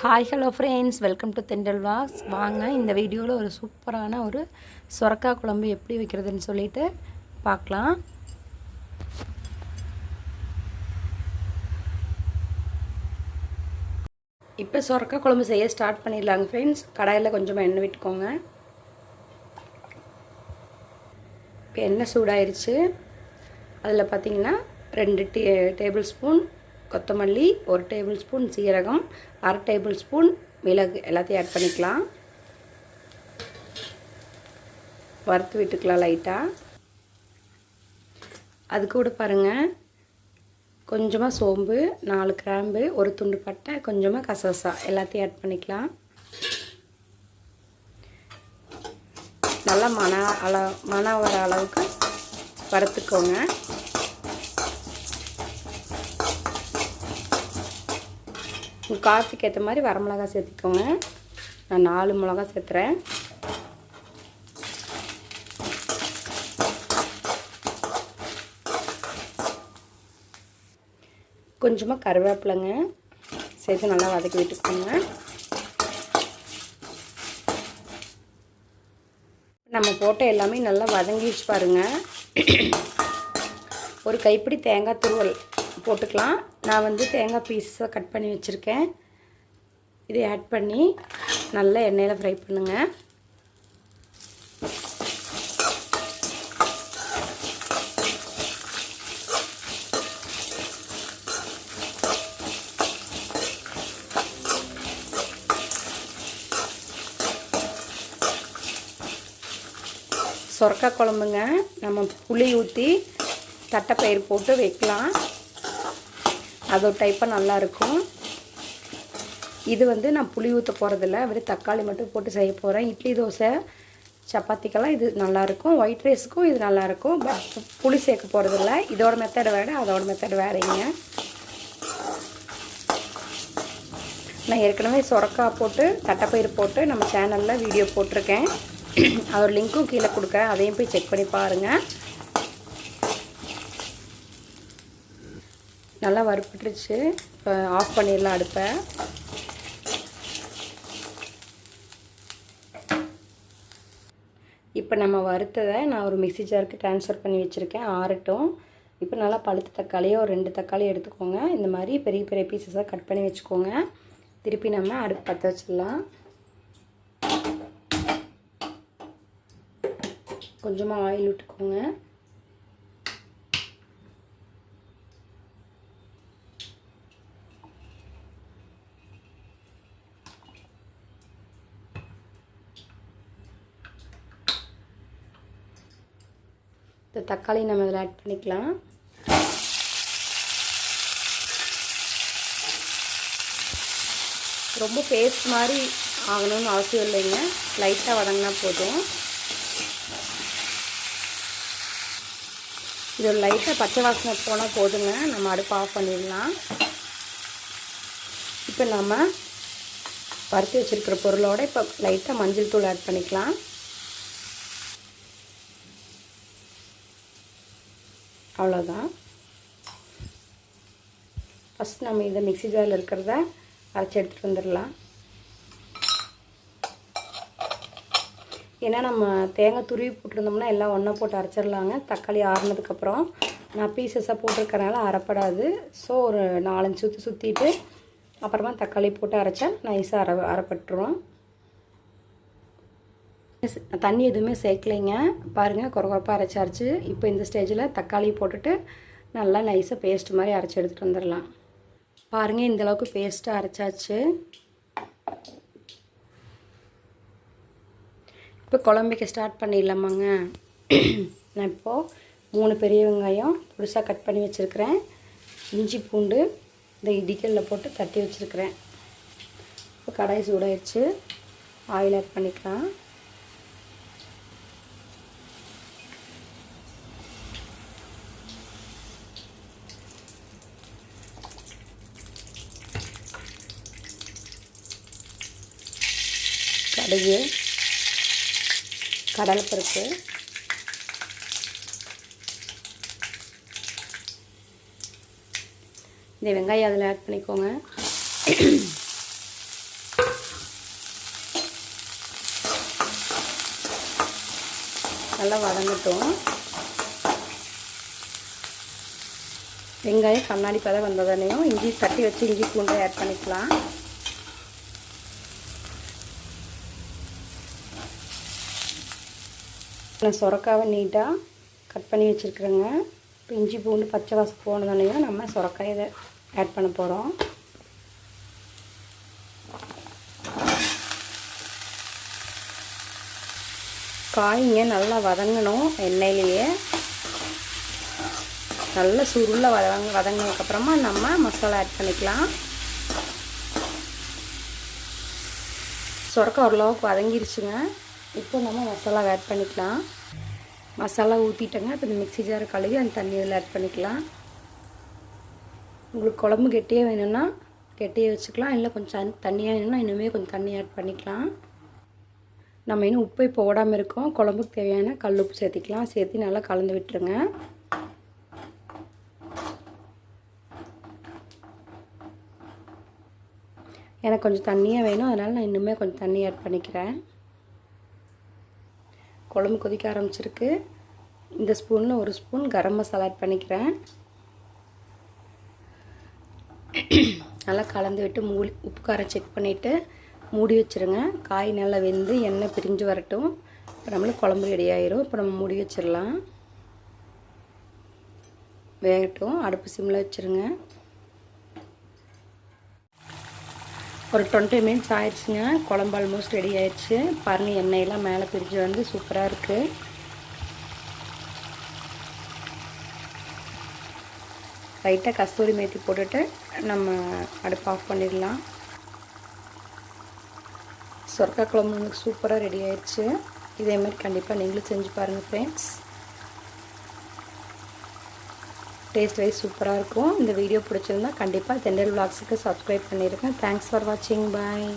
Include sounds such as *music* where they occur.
Hi hello friends welcome to Thendral vlogs வாங்க இந்த வீடியோவில் ஒரு சூப்பரான ஒரு சொரக்காய் குழம்பு எப்படி வைக்கிறதுன்னு சொல்லிட்டு பார்க்கலாம். இப்போ சொரக்காய் குழம்பு செய்ய ஸ்டார்ட் பண்ணிடலாங்க ஃப்ரெண்ட்ஸ் கடாயில் கொஞ்சமாக எண்ணெய் விட்டுக்கோங்க. இப்போ எண்ணெய் சூடாயிருச்சு. அதில் பார்த்தீங்கன்னா ரெண்டு டே டேபிள் ஸ்பூன் கொத்தமல்லி ஒரு டேபிள் ஸ்பூன் சீரகம் அரை டேபிள் ஸ்பூன் மிளகு. எல்லாத்தையும் ஆட் பண்ணிக்கலாம். வறுத்து விட்டுக்கலாம் லைட்டாக அது கூட பாருங்கள் கொஞ்சமாக சோம்பு நாலு கிராம்பு ஒரு துண்டு பட்டை கொஞ்சமாக கசகசா. எல்லாத்தையும் ஆட் பண்ணிக்கலாம். நல்லா மன அள மன வர அளவுக்கு வறுத்துக்கோங்க. உங்கள் காரத்துக்கு ஏற்ற மாதிரி வரமிளகா சேர்த்துக்கோங்க. நான் நாலு மிளகா சேர்த்துறேன். கொஞ்சமாக கருவேப்பிலைங்க சேர்த்து நல்லா வதக்கி விட்டுக்கோங்க. நம்ம போட்ட எல்லாமே நல்லா வதங்கிச்சு பாருங்கள் ஒரு கைப்பிடி தேங்காய் துருவல் போட்டுக்கலாம். நான் வந்து தேங்காய் பீஸை கட் பண்ணி வச்சுருக்கேன். இதை ஆட் பண்ணி நல்லா எண்ணெயில் ஃப்ரை பண்ணுங்கள் சொரக்காய் குழம்புங்க. நம்ம புளி ஊற்றி தட்டைப்பயிர் போட்டு வைக்கலாம். அது ஒரு டைப்பாக நல்லாயிருக்கும் இது வந்து நான் புளி ஊற்ற போகிறதில்ல வெறும் தக்காளி மட்டும் போட்டு செய்ய போகிறேன் இட்லி தோசை சப்பாத்திக்கெல்லாம் இது நல்லாயிருக்கும் ஒயிட் ரைஸுக்கும் இது நல்லாயிருக்கும் பட் புளி சேர்க்க போகிறதில்ல இதோட மெத்தட் வேறு அதோட மெத்தட் வேறேங்க. நான் ஏற்கனவே சொரக்காய் போட்டு தட்டைப்பயிர் போட்டு நம்ம சேனலில் வீடியோ போட்டிருக்கேன். *clears throat* அதோட லிங்க்கும் கீழே கொடுக்குறேன் அதையும் போய் செக் பண்ணி பாருங்கள் நல்லா வறுப்பட்டுருச்சு இப்போ ஆஃப் பண்ணிடலாம் அடுப்பை. இப்போ நம்ம வறுத்ததை நான் ஒரு மிக்சி ஜாருக்கு ட்ரான்ஸ்ஃபர் பண்ணி வச்சுருக்கேன். ஆறட்டும். இப்போ நல்லா பழுத்த தக்காளியோ ஒரு ரெண்டு தக்காளி எடுத்துக்கோங்க. இந்த மாதிரி பெரிய பெரிய பீசஸாக கட் பண்ணி வச்சுக்கோங்க. திருப்பி நம்ம அடுப்பு பற்ற வச்சிடலாம். கொஞ்சமாக ஆயில் விட்டுக்கோங்க. இந்த தக்காளி நம்ம இதில் ஆட் பண்ணிக்கலாம். ரொம்ப பேஸ்ட் மாதிரி ஆகணும்னு அவசியம் இல்லைங்க. லைட்டாக வதங்கினா போதும். இது லைட்டாக பச்சை வாசனை போனால் போதுங்க. நம்ம அடுப்பு ஆஃப் பண்ணிடலாம். இப்போ நம்ம பருத்தி வச்சுருக்கிற பொருளோட இப்போ லைட்டாக மஞ்சள் தூள் ஆட் பண்ணிக்கலாம். அவ்வளோதான் ஃபஸ்ட் நம்ம இதை மிக்சி ஜாரில் இருக்கிறத அரைச்சி எடுத்துகிட்டு வந்துடலாம். ஏன்னா நம்ம தேங்காய் துருவி போட்டிருந்தோம்னா எல்லாம் ஒன்றா போட்டு அரைச்சிடலாங்க. தக்காளி ஆறுனதுக்கப்புறம் நான் பீசஸாக போட்டிருக்கறனால அரைப்படாது. ஸோ ஒரு நாலஞ்சு சுற்றி சுற்றிட்டு அப்புறமா தக்காளி போட்டு அரைச்சா நைஸாக அரை அரைப்பட்டுருவோம் தண்ணி எதுவுமே சேர்க்கலைங்க. பாருங்கள் குறகுறப்பாக அரைச்சாச்சு இப்போ இந்த ஸ்டேஜில் தக்காளி போட்டுட்டு நல்லா நைஸாக பேஸ்ட் மாதிரி அரைச்சி எடுத்துகிட்டு வந்துடலாம். பாருங்கள் இந்தளவுக்கு பேஸ்ட்டாக அரைச்சாச்சு. இப்போ குழம்புக்க ஸ்டார்ட் பண்ணிடலாமாங்க. நான் இப்போது மூணு பெரிய வெங்காயம் புதுசாக கட் பண்ணி வச்சுருக்கிறேன். இஞ்சி பூண்டு இந்த இடிக்கலில் போட்டு தட்டி வச்சுருக்கிறேன். இப்போ கடாய் சூடாயிடுச்சு. ஆயில் ஆட் பண்ணிக்கலாம். கடுகு கடலைப்பருப்பு இந்த வெங்காயம் அதில் ஆட் பண்ணிக்கோங்க. நல்லா வதங்கட்டும். வெங்காயம் கண்ணாடி பதம் வந்ததானேயும் இஞ்சி தட்டி வச்சு இஞ்சி பூண்டை ஆட் பண்ணிக்கலாம். நான் சுரக்காவை நீட்டாக கட் பண்ணி வச்சுருக்குறேங்க. இப்போ இஞ்சி பூண்டு பச்சை வாசம் போனதானையும் நம்ம சுரக்காய் இதை ஆட் பண்ண போகிறோம் காய்ங்க நல்லா வதங்கணும் எண்ணெயிலேயே. நல்ல சுருள வதங்க வதங்கினதுக்கப்புறமா நம்ம மசாலா ஆட் பண்ணிக்கலாம். சுரக்க ஓரளவுக்கு வதங்கிருச்சுங்க. இப்போ நம்ம மசாலா ஆட் பண்ணிக்கலாம். மசாலா ஊற்றிட்டேங்க இப்போ இந்த மிக்ஸி ஜார் கழுவி அந்த தண்ணி இதில் ஆட் பண்ணிக்கலாம். உங்களுக்கு குழம்பு கெட்டியே வேணும்னா கெட்டியே வச்சுக்கலாம். இல்லை கொஞ்சம் தண்ணியாக வேணும்னா இன்னுமே கொஞ்சம் தண்ணி ஆட் பண்ணிக்கலாம். நம்ம இன்னும் உப்பை போடாமல் இருக்கோம். குழம்புக்கு தேவையான கல் உப்பு சேர்த்திக்கலாம். சேர்த்து நல்லா கலந்து விட்டுருங்க. எனக்கு கொஞ்சம் தண்ணியாக வேணும். அதனால் நான் இன்னுமே கொஞ்சம் தண்ணி ஆட் பண்ணிக்கிறேன். குழம்பு கொதிக்க ஆரம்பிச்சிருக்கு. இந்த ஸ்பூனில் ஒரு ஸ்பூன் கரம் மசாலா ஆட் பண்ணிக்கிறேன். நல்லா கலந்து விட்டு மூடி உப்பு காரம் செக் பண்ணிவிட்டு மூடி வச்சுருங்க. காய் நல்லா வெந்து எண்ணெய் பிரிஞ்சு வரட்டும். இப்போ நம்மளுக்கு குழம்பு ரெடி ஆயிரும். இப்போ நம்ம மூடி வச்சிடலாம் வேகட்டும். அடுப்பு சிம்மில் வச்சுருங்க. ஒரு டுவெண்ட்டி மினிட்ஸ் ஆயிடுச்சுங்க. குழம்பு ஆல்மோஸ்ட் ரெடி ஆயிடுச்சு. பரணி எண்ணெயெல்லாம் மேலே பிரிஞ்சு வந்து சூப்பராக இருக்குது லைட்டாக கஸ்தூரி மேத்தி போட்டுட்டு நம்ம அடுப்பு ஆஃப் பண்ணிடலாம். சொர்க்கா குழம்பு நமக்கு சூப்பராக ரெடி ஆயிடுச்சு. இதேமாதிரி கண்டிப்பாக நீங்களும் செஞ்சு பாருங்கள் ஃப்ரெண்ட்ஸ் டேஸ்ட் வைஸ் சூப்பராக இருக்கும். இந்த வீடியோ பிடிச்சிருந்தா கண்டிப்பாக தெண்டல் விளாக்ஸுக்கு சப்ஸ்கிரைப் பண்ணியிருக்கேன் தேங்க்ஸ் ஃபார் வாட்சிங் பாய்